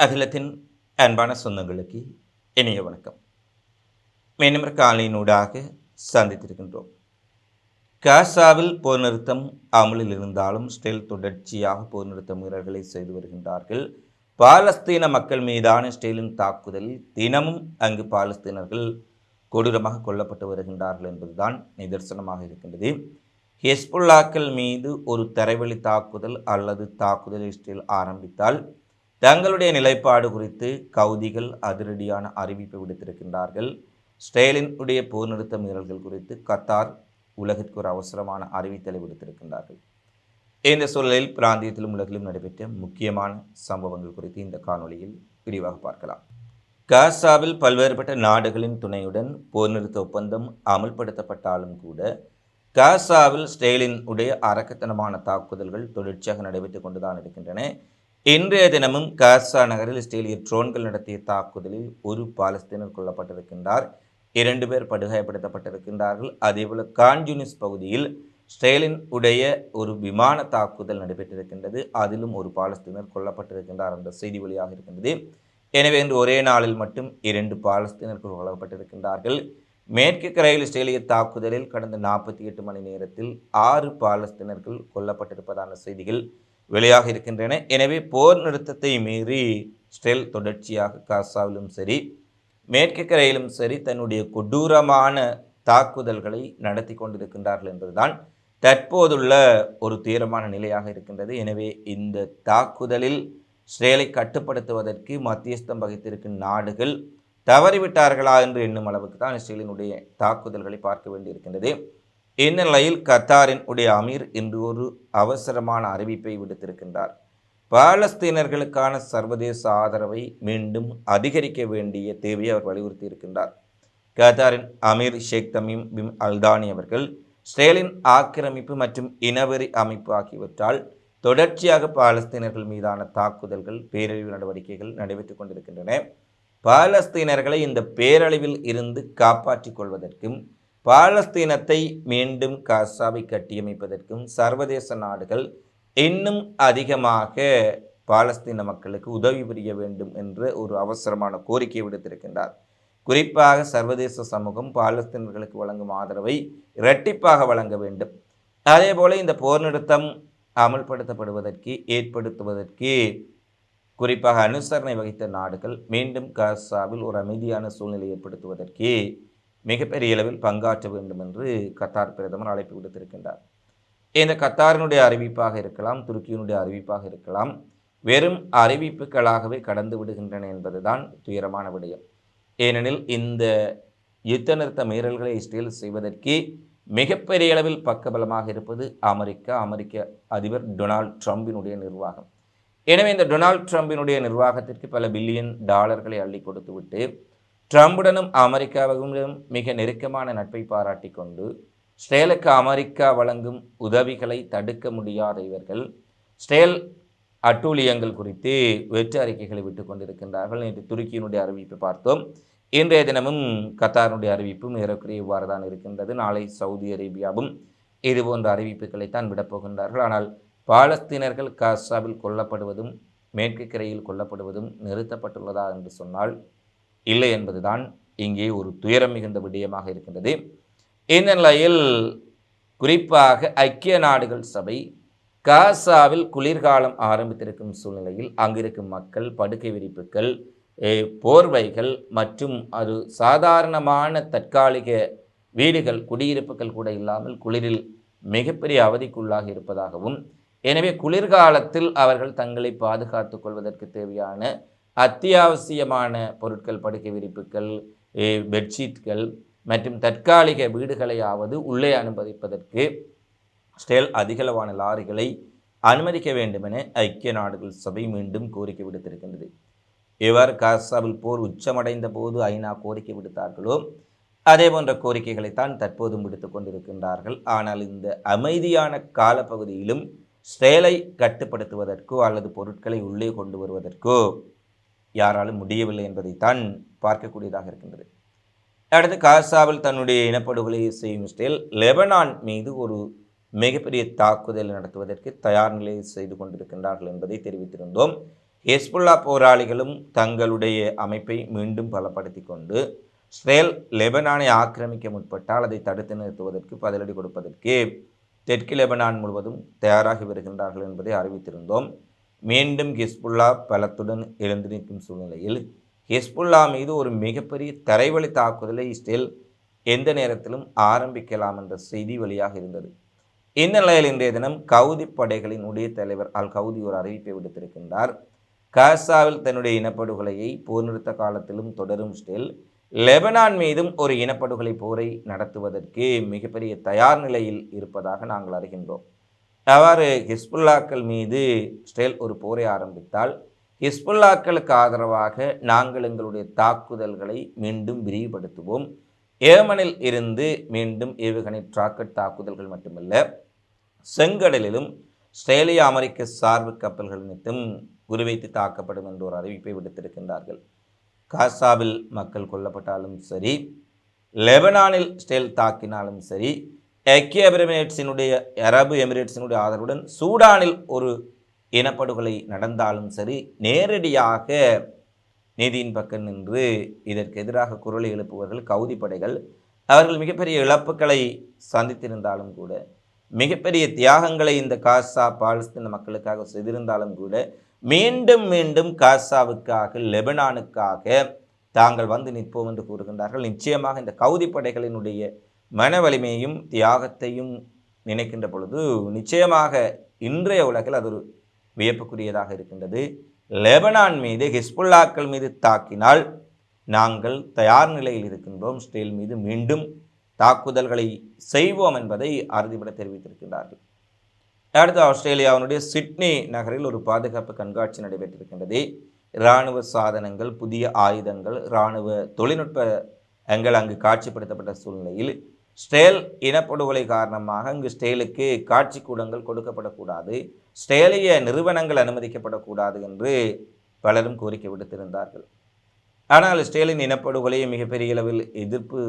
அகிலத்தின் அன்பான சொந்தங்களுக்கு இனிய வணக்கம். மீனவர் காலையினூடாக சந்தித்திருக்கின்றோம். காசாவில் போர் நிறுத்தம் அமலில் இருந்தாலும் ஸ்டெல் தொடர்ச்சியாக போர் நிறுத்த மீறல்களை செய்து வருகின்றார்கள். பாலஸ்தீன மக்கள் மீதான ஸ்டெயிலின் தாக்குதலில் தினமும் அங்கு பாலஸ்தீனர்கள் கொடூரமாக கொல்லப்பட்டு வருகின்றார்கள் என்பதுதான் நிதர்சனமாக இருக்கின்றது. ஹெஸ்புல்லாக்கள் மீது ஒரு தரைவழி தாக்குதல் அல்லது தாக்குதல் இஸ்ரேல் ஆரம்பித்தால் தங்களுடைய நிலைப்பாடு குறித்து கவுதிகள் அதிரடியான அறிவிப்பை விடுத்திருக்கின்றார்கள். ஸ்டேலின் உடைய போர் நிறுத்த மீறல்கள் குறித்து கத்தார் உலகிற்கு ஒரு அவசரமான அறிவித்தலை விடுத்திருக்கின்றார்கள். இந்த சூழலில் பிராந்தியத்திலும் உலகிலும் நடைபெற்ற முக்கியமான சம்பவங்கள் குறித்து இந்த காணொளியில் விரிவாக பார்க்கலாம். காசாவில் பல்வேறுபட்ட நாடுகளின் துணையுடன் போர் நிறுத்த ஒப்பந்தம் அமல்படுத்தப்பட்டாலும் கூட காசாவில் ஸ்டேலின் உடைய அரக்கத்தனமான தாக்குதல்கள் தொடர்ச்சியாக நடைபெற்றுக் கொண்டுதான் இருக்கின்றன. இன்றைய தினமும் காசா நகரில் இஸ்ரேலிய ட்ரோன்கள் நடத்திய தாக்குதலில் ஒரு பாலஸ்தீனர் கொல்லப்பட்டிருக்கின்றார். இரண்டு பேர் படுகாயப்படுத்தப்பட்டிருக்கின்றார்கள். அதேபோல கான்ஜுனிஸ் பகுதியில் ஸ்டேலின் உடைய ஒரு விமான தாக்குதல் நடைபெற்றிருக்கின்றது. அதிலும் ஒரு பாலஸ்தீனர் கொல்லப்பட்டிருக்கின்றார் என்ற செய்தி வழியாக இருக்கின்றது. எனவே இன்று ஒரே நாளில் மட்டும் இரண்டு பாலஸ்தீனர்கள் கொல்லப்பட்டிருக்கின்றார்கள். மேற்கு கரையில் இஸ்ரேலிய தாக்குதலில் கடந்த நாற்பத்தி எட்டு மணி நேரத்தில் ஆறு பாலஸ்தீனர்கள் கொல்லப்பட்டிருப்பதான செய்திகள் வெளியாக இருக்கின்றன. எனவே போர் நிறுத்தத்தை மீறி ஸ்டெல் தொடர்ச்சியாக காசாவிலும் சரி மேற்கு கரையிலும் சரி தன்னுடைய கொடூரமான தாக்குதல்களை நடத்தி கொண்டிருக்கின்றார்கள் என்பதுதான் தற்போதுள்ள ஒரு தீரமான நிலையாக இருக்கின்றது. எனவே இந்த தாக்குதலில் ஸ்ரேலை கட்டுப்படுத்துவதற்கு மத்தியஸ்தம் வகித்திருக்கும் நாடுகள் தவறிவிட்டார்களா என்று எண்ணும் அளவுக்கு தான் இஸ்ரேலினுடைய தாக்குதல்களை பார்க்க வேண்டியிருக்கின்றது. இந்நிலையில் கத்தாரின் உடைய அமீர் இன்று ஒரு அவசரமான அறிவிப்பை விடுத்திருக்கின்றார்? பாலஸ்தீனர்களுக்கான சர்வதேச ஆதரவை மீண்டும் அதிகரிக்க வேண்டிய தேவையை அவர் வலியுறுத்தி இருக்கின்றார். கத்தாரின் Amir Sheikh Tamim bin Al Thani அவர்கள் ஸ்ரேலின் ஆக்கிரமிப்பு மற்றும் இனவெறி அமைப்பு ஆகியவற்றால் தொடர்ச்சியாக பாலஸ்தீனர்கள் மீதான தாக்குதல்கள் பேரழிவு நடவடிக்கைகள் நடைபெற்றுக் கொண்டிருக்கின்றன. பாலஸ்தீனர்களை இந்த பேரழிவில் இருந்து காப்பாற்றிக் கொள்வதற்கும் பாலஸ்தீனத்தை மீண்டும் காசாவை கட்டியமைப்பதற்கும் சர்வதேச நாடுகள் இன்னும் அதிகமாக பாலஸ்தீன மக்களுக்கு உதவி புரிய வேண்டும் என்று ஒரு அவசரமான கோரிக்கை விடுத்திருக்கின்றார். குறிப்பாக சர்வதேச சமூகம் பாலஸ்தீனர்களுக்கு வழங்கும் ஆதரவை இரட்டிப்பாக வழங்க வேண்டும். அதேபோல் இந்த போர் நிறுத்தம் அமல்படுத்தப்படுவதற்கு ஏற்படுத்துவதற்கு குறிப்பாக அனுசரணை வகித்த நாடுகள் மீண்டும் காசாவில் ஒரு அமைதியான சூழ்நிலை ஏற்படுத்துவதற்கு மிகப்பெரிய அளவில் பங்காற்ற வேண்டும் என்று கத்தார் பிரதமர் அழைப்பு விடுத்திருக்கின்றார். இந்த கத்தாரினுடைய அறிவிப்பாக இருக்கலாம் துருக்கியினுடைய அறிவிப்பாக இருக்கலாம் வெறும் அறிவிப்புகளாகவே கடந்து விடுகின்றன என்பதுதான் துயரமான விடயம். ஏனெனில் இந்த யுத்த நிறுத்த மீறல்களை இஸ்ரேல் செய்வதற்கு மிகப்பெரிய அளவில் பக்கபலமாக இருப்பது அமெரிக்கா அமெரிக்க அதிபர் டொனால்ட் ட்ரம்பினுடைய நிர்வாகம். எனவே இந்த டொனால்ட் ட்ரம்பினுடைய நிர்வாகத்திற்கு பல பில்லியன் டாலர்களை அள்ளி கொடுத்துவிட்டு ட்ரம்புடனும் அமெரிக்காவுடனும் மிக நெருக்கமான நட்பை பாராட்டி கொண்டு ஸ்டேலுக்கு அமெரிக்கா வழங்கும் உதவிகளை தடுக்க முடியாத இவர்கள் ஸ்டேல் அட்டூழியங்கள் குறித்து வெற்று அறிக்கைகளை விட்டு கொண்டிருக்கின்றார்கள். நேற்று துருக்கியினுடைய அறிவிப்பை பார்த்தோம். இன்றைய தினமும் கத்தாருடைய அறிவிப்பும் ஏறக்குறைய இவ்வாறு தான் இருக்கின்றது. நாளை சவுதி அரேபியாவும் இது போன்ற அறிவிப்புகளைத்தான் விடப்போகின்றார்கள் ஆனால் பாலஸ்தீனர்கள் காசாவில் கொல்லப்படுவதும் மேற்கு கரையில் கொல்லப்படுவதும் நிறுத்தப்பட்டுள்ளதா என்று சொன்னால் இல்லை என்பதுதான் இங்கே ஒரு துயரம் மிகுந்த விடயமாக இருக்கின்றது. இந்த நிலையில் குறிப்பாக ஐக்கிய நாடுகள் சபை காசாவில் குளிர்காலம் ஆரம்பித்திருக்கும் சூழ்நிலையில் அங்கிருக்கும் மக்கள் படுக்கை விரிப்புகள் போர்வைகள் மற்றும் அது சாதாரணமான தற்காலிக வீடுகள் குடியிருப்புகள் கூட இல்லாமல் குளிரில் மிகப்பெரிய அவதிக்குள்ளாக இருப்பதாகவும் எனவே குளிர்காலத்தில் அவர்கள் தங்களை பாதுகாத்துக் கொள்வதற்கு தேவையான அத்தியாவசியமான பொருட்கள் படுக்கை விரிப்புகள் பெட்ஷீட்கள் மற்றும் தற்காலிக வீடுகளையாவது உள்ளே அனுமதிப்பதற்கு ஸ்டேல் அதிகளவான லாரிகளை அனுமதிக்க வேண்டுமென ஐக்கிய நாடுகள் சபை மீண்டும் கோரிக்கை விடுத்திருக்கின்றது. இவ்வாறு காசாவில் போர் உச்சமடைந்த போது ஐநா கோரிக்கை விடுத்தார்களோ அதே போன்ற கோரிக்கைகளைத்தான் தற்போதும் விடுத்து கொண்டிருக்கின்றார்கள். ஆனால் இந்த அமைதியான காலப்பகுதியிலும் ஸ்டேலை கட்டுப்படுத்துவதற்கோ அல்லது பொருட்களை உள்ளே கொண்டு வருவதற்கோ யாராலும் முடியவில்லை என்பதைத்தான் பார்க்கக்கூடியதாக இருக்கின்றது. அடுத்து காசாவில் தன்னுடைய இனப்படுகொலையை செய்யும் ஸ்டேல் லெபனான் மீது ஒரு மிகப்பெரிய தாக்குதல் நடத்துவதற்கு தயார் நிலையை செய்து கொண்டிருக்கின்றார்கள் என்பதை தெரிவித்திருந்தோம். ஹெஸ்புல்லா போராளிகளும் தங்களுடைய அமைப்பை மீண்டும் பலப்படுத்தி கொண்டு இஸ்ரேல் லெபனானை ஆக்கிரமிக்க முற்பட்டால் அதை தடுத்து நிறுத்துவதற்கு பதிலடி கொடுப்பதற்கு தெற்கு லெபனான் முழுவதும் தயாராகி வருகின்றார்கள் என்பதை அறிவித்திருந்தோம். மீண்டும் ஹிஸ்புல்லா பலத்துடன் எழுந்து நிற்கும் சூழ்நிலையில் ஹிஸ்புல்லா மீது ஒரு மிகப்பெரிய தரைவழி தாக்குதலை இஸ்ரேல் எந்த நேரத்திலும் ஆரம்பிக்கலாம் என்ற செய்தி வழியாக இருந்தது. இந்த நிலையில் இன்றைய தினம் கவுதி படைகளின் உடைய தலைவர் அல் கவுதி ஒரு அறிவிப்பை விடுத்திருக்கின்றார். காசாவில் தன்னுடைய இனப்படுகொலையை போர் நிறுத்த காலத்திலும் தொடரும் ஸ்டில் லெபனான் மீதும் ஒரு இனப்படுகொலை போரை நடத்துவதற்கு மிகப்பெரிய தயார் நிலையில் இருப்பதாக நாங்கள் அறிகின்றோம். அவ்வாறு ஹிஸ்புல்லாக்கள் மீது இஸ்ரேல் ஒரு போரை ஆரம்பித்தால் ஹிஸ்புல்லாக்களுக்கு ஆதரவாக நாங்கள் எங்களுடைய தாக்குதல்களை மீண்டும் விரிவுபடுத்துவோம். ஏமனில் இருந்து மீண்டும் ஏவுகணை ராக்கெட் தாக்குதல்கள் மட்டுமல்ல செங்கடலிலும் ஸ்ட்ரேலிய அமெரிக்க சார்பு கப்பல்கள் அனைத்தும் குறிவைத்து தாக்கப்படும் என்ற ஒரு அறிவிப்பை விடுத்திருக்கின்றார்கள். காசாவில் மக்கள் கொல்லப்பட்டாலும் சரி லெபனானில் ஸ்டேல் தாக்கினாலும் சரி ஐக்கிய அரபு எமிரேட்ஸினுடைய அரபு எமிரேட்ஸினுடைய ஆதரவுடன் சூடானில் ஒரு இனப்படுகொலை நடந்தாலும் சரி நேரடியாக நீதியின் பக்கம் நின்று இதற்கு எதிராக குரலை எழுப்புவர்கள் கவுதி படைகள் அவர்கள் மிகப்பெரிய இழப்புகளை சந்தித்திருந்தாலும் கூட மிகப்பெரிய தியாகங்களை இந்த காசா பாலஸ்தீன மக்களுக்காக செய்திருந்தாலும் கூட மீண்டும் மீண்டும் காசாவுக்காக லெபனானுக்காக தாங்கள் வந்து நிற்போம் என்று கூறுகின்றார்கள். நிச்சயமாக இந்த கவுதி படைகளினுடைய மன வலிமையையும் தியாகத்தையும் நினைக்கின்ற பொழுது நிச்சயமாக இன்றைய உலகில் அது ஒரு வியப்புக்குரியதாக இருக்கின்றது. லெபனான் மீது ஹிஸ்புல்லாக்கள் மீது தாக்கினால் நாங்கள் தயார் நிலையில் இருக்கின்றோம். ஸ்டேல் மீது மீண்டும் தாக்குதல்களை செய்வோம் என்பதை அறுதிபட தெரிவித்திருக்கின்றார்கள். அடுத்து ஆஸ்திரேலியாவினுடைய சிட்னி நகரில் ஒரு பாதுகாப்பு கண்காட்சி நடைபெற்றிருக்கின்றது. இராணுவ சாதனங்கள் புதிய ஆயுதங்கள் இராணுவ தொழில்நுட்பங்கள் அங்கு காட்சிப்படுத்தப்பட்ட சூழ்நிலையில் ஸ்டேல் இனப்படுகொலை காரணமாக இங்கு ஸ்டேலுக்கு காட்சி கூடங்கள் கொடுக்கப்படக்கூடாது. ஸ்டேலிய நிறுவனங்கள் அனுமதிக்கப்படக்கூடாது என்று பலரும் கோரிக்கை விடுத்திருந்தார்கள். ஆனால் ஸ்டேலின் இனப்படுகொலையை மிகப்பெரிய அளவில் எதிர்ப்பு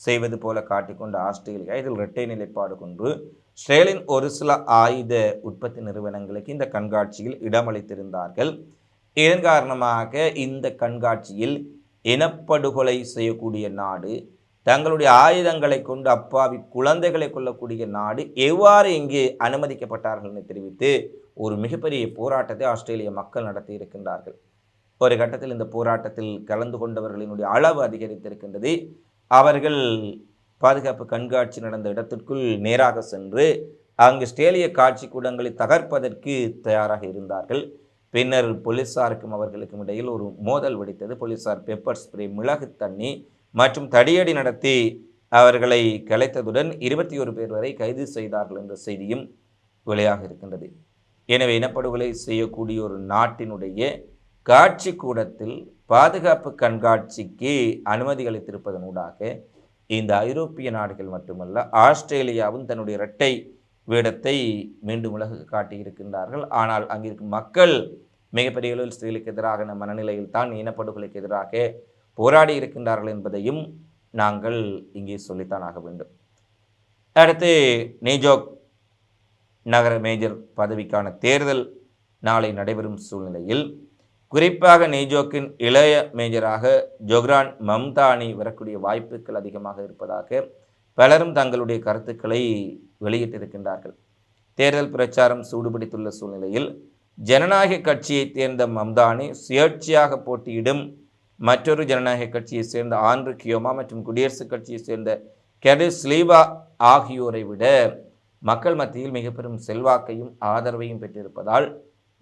செய்வது போல காட்டிக்கொண்ட ஆஸ்திரேலியா இதில் இரட்டை நிலைப்பாடு கொண்டு ஸ்டேலின் ஒரு சில ஆயுத உற்பத்தி நிறுவனங்களுக்கு இந்த கண்காட்சியில் இடமளித்திருந்தார்கள் இதன் காரணமாக இந்த கண்காட்சியில் இனப்படுகொலை செய்யக்கூடிய நாடு தங்களுடைய ஆயுதங்களை கொண்டு அப்பாவி குழந்தைகளை கொள்ளக்கூடிய நாடு எவ்வாறு இங்கு அனுமதிக்கப்பட்டார்கள் என்று தெரிவித்து ஒரு மிகப்பெரிய போராட்டத்தை ஆஸ்திரேலிய மக்கள் நடத்தி இருக்கின்றார்கள். ஒரு கட்டத்தில் இந்த போராட்டத்தில் கலந்து கொண்டவர்களினுடைய அளவு அதிகரித்திருக்கின்றது. அவர்கள் பாதுகாப்பு கண்காட்சி நடந்த இடத்திற்குள் நேராக சென்று அங்கு ஸ்டேலிய காட்சி கூடங்களை தகர்ப்பதற்கு தயாராக இருந்தார்கள். பின்னர் போலீசாருக்கும் அவர்களுக்கும் இடையில் ஒரு மோதல் வெடித்தது. போலீஸார் பெப்பர் ஸ்ப்ரே மிளகு தண்ணி மற்றும் தடியடி நடத்தி அவர்களை கலைத்ததுடன் இருபத்தி ஒரு பேர் வரை கைது செய்தார்கள் என்ற செய்தியும் வெளியாக இருக்கின்றது. எனவே இனப்படுகொலை செய்யக்கூடிய ஒரு நாட்டினுடைய காட்சி கூடத்தில் பாதுகாப்பு கண்காட்சிக்கு அனுமதி அளித்திருப்பதனூடாக இந்த ஐரோப்பிய நாடுகள் மட்டுமல்ல ஆஸ்திரேலியாவும் தன்னுடைய இரட்டை வேடத்தை மீண்டும் உலகுக்கு காட்டியிருக்கின்றார்கள். ஆனால் அங்கிருக்கும் மக்கள் மிகப்பெரிய அளவில் ஸ்திரீகளுக்கு எதிராக மனநிலையில் தான் இனப்படுகொலைக்கு எதிராக போராடி இருக்கின்றார்கள் என்பதையும் நாங்கள் இங்கே சொல்லித்தான் ஆக வேண்டும். அடுத்து நெய்ஜோக் நகர மேஜர் பதவிக்கான தேர்தல் நாளை நடைபெறும் சூழ்நிலையில் குறிப்பாக நெய்ஜோக்கின் இளைய மேஜராக ஜொக்ரான் மம்தானி வரக்கூடிய வாய்ப்புகள் அதிகமாக இருப்பதாக பலரும் தங்களுடைய கருத்துக்களை வெளியிட்டிருக்கின்றார்கள். தேர்தல் பிரச்சாரம் சூடுபிடித்துள்ள சூழ்நிலையில் ஜனநாயக கட்சியைச் சேர்ந்த மம்தானி சுயேட்சையாக போட்டியிடும் மற்றொரு ஜனநாயக கட்சியைச் சேர்ந்த ஆண்ட்ரு கியோமா மற்றும் குடியரசுக் கட்சியைச் சேர்ந்த கெடு ஸ்லீவா ஆகியோரை விட மக்கள் மத்தியில் மிக பெரும் செல்வாக்கையும் ஆதரவையும் பெற்றிருப்பதால்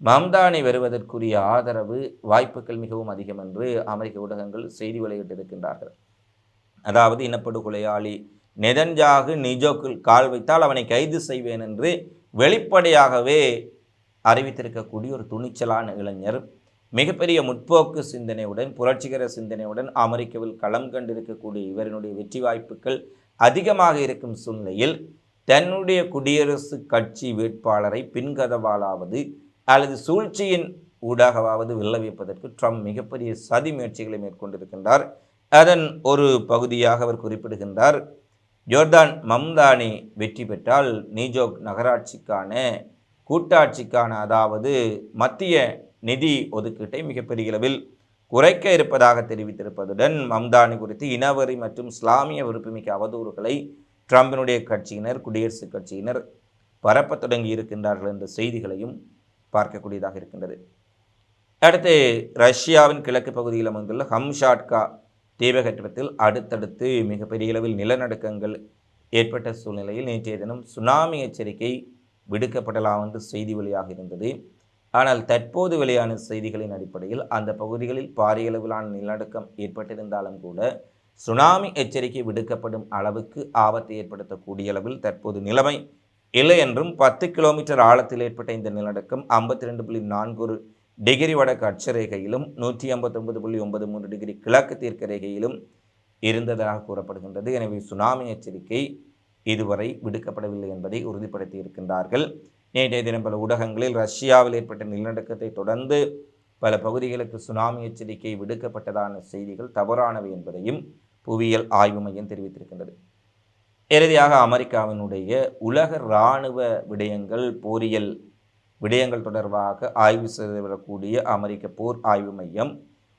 மம்தானி வருவதற்குரிய ஆதரவு வாய்ப்புகள் மிகவும் அதிகம் என்று அமெரிக்க ஊடகங்கள் செய்தி வெளியிட்டிருக்கின்றார்கள். அதாவது இனப்படுகொலையாளி நெதன்ஜாகு நிஜோக்கில் கால் வைத்தால் அவனை கைது செய்வேன் என்று வெளிப்படையாகவே அறிவித்திருக்கக்கூடிய ஒரு துணிச்சலான இளைஞர் மிகப்பெரிய முற்போக்கு சிந்தனையுடன் புரட்சிகர சிந்தனையுடன் அமெரிக்காவில் களம் கண்டிருக்கக்கூடிய இவரினுடைய வெற்றி வாய்ப்புகள் அதிகமாக இருக்கும் சூழ்நிலையில் தன்னுடைய குடியரசு கட்சி வேட்பாளரை பின்கதவாலாவது அல்லது சூழ்ச்சியின் ஊடாகவாவது வில்லவிப்பதற்கு ட்ரம்ப் மிகப்பெரிய சதி முயற்சிகளை மேற்கொண்டிருக்கின்றார். அதன் ஒரு பகுதியாக அவர் குறிப்பிடுகின்றார் ஜோர்தான் மம்தானி வெற்றி பெற்றால் நியூஜோக் நகராட்சிக்கான கூட்டாட்சிக்கான அதாவது மத்திய நிதி ஒதுக்கீட்டை மிகப்பெரிய அளவில் குறைக்க இருப்பதாக தெரிவித்திருப்பதுடன் மம்தானி குறித்து இனவரி மற்றும் இஸ்லாமிய விருப்பமிக்க அவதூறுகளை ட்ரம்பினுடைய கட்சியினர் குடியரசுக் கட்சியினர் பரப்பத் தொடங்கி இருக்கின்றார்கள் என்ற செய்திகளையும் பார்க்கக்கூடியதாக இருக்கின்றது. அடுத்து ரஷ்யாவின் கிழக்கு பகுதியில் அமைந்துள்ள ஹம்ஷாட்கா தீபகட்டத்தில் அடுத்தடுத்து மிகப்பெரிய அளவில் நிலநடுக்கங்கள் ஏற்பட்ட சூழ்நிலையில் நேற்றைய தினம் சுனாமி எச்சரிக்கை விடுக்கப்படலாம் என்று செய்தி வெளியாக இருந்தது. ஆனால் தற்போது வெளியான செய்திகளின் அடிப்படையில் அந்த பகுதிகளில் பாரிய அளவிலான நிலநடுக்கம் ஏற்பட்டிருந்தாலும் கூட சுனாமி எச்சரிக்கை விடுக்கப்படும் அளவுக்கு ஆபத்தை ஏற்படுத்தக்கூடிய அளவில் தற்போது நிலைமை இல்லை என்றும் பத்து கிலோமீட்டர் ஆழத்தில் ஏற்பட்ட இந்த நிலநடுக்கம் ஐம்பத்தி ரெண்டு புள்ளி நான்கு ஒரு டிகிரி வடக்கு அட்சரேகையிலும் நூற்றி ஐம்பத்தொன்பது புள்ளி ஒன்பது மூன்று டிகிரி கிழக்கு தீர்க்க ரேகையிலும் இருந்ததாக கூறப்படுகின்றது. எனவே சுனாமி எச்சரிக்கை இதுவரை விடுக்கப்படவில்லை என்பதை உறுதிப்படுத்தி இருக்கின்றார்கள் நேற்றைய தினம் பல ஊடகங்களில் ரஷ்யாவில் ஏற்பட்ட நிலநடுக்கத்தை தொடர்ந்து பல பகுதிகளுக்கு சுனாமி எச்சரிக்கை விடுக்கப்பட்டதான செய்திகள் தவறானவை என்பதையும் புவியியல் ஆய்வு மையம் தெரிவித்திருக்கின்றது. இறுதியாக அமெரிக்காவினுடைய உலக இராணுவ விடயங்கள் போரியல் விடயங்கள் தொடர்பாக ஆய்வு செய்து வரக்கூடிய அமெரிக்க போர் ஆய்வு மையம்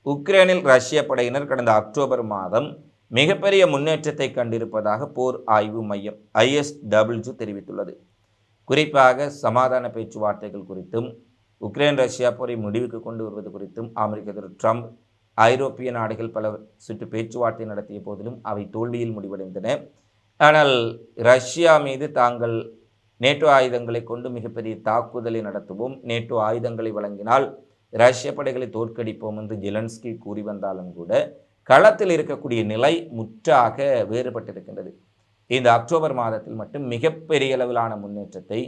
உக்ரைனில் ரஷ்ய படையினர் கடந்த அக்டோபர் மாதம் மிகப்பெரிய முன்னேற்றத்தை கண்டிருப்பதாக போர் ஆய்வு மையம் ஐஎஸ்டபிள்யூ தெரிவித்துள்ளது. குறிப்பாக சமாதான பேச்சுவார்த்தைகள் குறித்தும் உக்ரைன் ரஷ்யா போரை முடிவுக்கு கொண்டு வருவது குறித்தும் அமெரிக்க அதிபர் ட்ரம்ப் ஐரோப்பிய நாடுகள் பல சுற்று பேச்சுவார்த்தை நடத்திய போதிலும் அவை தோல்வியில் முடிவடைந்தன. ஆனால் ரஷ்யா மீது தாங்கள் நேட்டோ ஆயுதங்களை கொண்டு மிகப்பெரிய தாக்குதலை நடத்துவோம் நேட்டோ ஆயுதங்களை வழங்கினால் ரஷ்ய படைகளை தோற்கடிப்போம் என்று ஜெலன்ஸ்கி கூறி வந்தாலும் கூட களத்தில் இருக்கக்கூடிய நிலை முற்றாக வேறுபட்டிருக்கின்றது. இந்த அக்டோபர் மாதத்தில் மட்டும் மிகப்பெரிய அளவிலான முன்னேற்றத்தை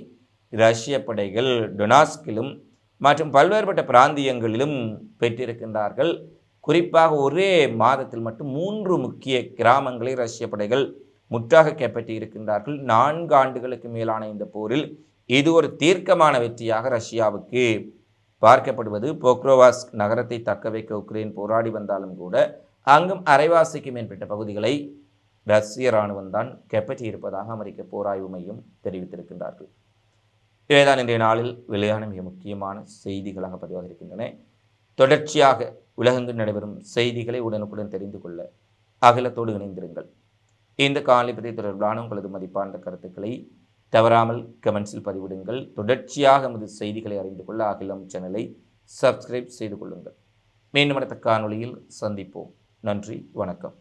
ரஷ்ய படைகள் டொனாஸ்கிலும் மற்றும் பல்வேறுபட்ட பிராந்தியங்களிலும் பெற்றிருக்கின்றார்கள். குறிப்பாக ஒரே மாதத்தில் மட்டும் மூன்று முக்கிய கிராமங்களை ரஷ்ய படைகள் முற்றாக கைப்பற்றி இருக்கின்றார்கள் நான்கு ஆண்டுகளுக்கு மேலான இந்த போரில் இது ஒரு தீர்க்கமான வெற்றியாக ரஷ்யாவுக்கு பார்க்கப்படுவது. போக்ரோவாஸ்க் நகரத்தை தக்க வைக்க உக்ரைன் போராடி வந்தாலும் கூட அங்கும் அரைவாசிக்கு மேற்பட்ட பகுதிகளை ரஷ்ய இராணுவம் தான் கைப்பற்றி இருப்பதாக அமெரிக்க போராய்வு மையம் தெரிவித்திருக்கின்றார்கள். இவைதான் இன்றைய நாளில் வெளியான மிக முக்கியமான செய்திகளாக பதிவாக இருக்கின்றன தொடர்ச்சியாக உலகெங்கு நடைபெறும் செய்திகளை உடனுக்குடன் தெரிந்து கொள்ள அகிலத்தோடு இணைந்திருங்கள். இந்த காணொலி தொடர்பான உங்களது மதிப்பான கருத்துக்களை தவறாமல் கமெண்ட்ஸில் பதிவிடுங்கள். தொடர்ச்சியாக நமது செய்திகளை அறிந்து கொள்ள அகிலம் சேனலை சப்ஸ்கிரைப் செய்து கொள்ளுங்கள். மீண்டும் அடுத்த காணொளியில் சந்திப்போம். நன்றி வணக்கம்.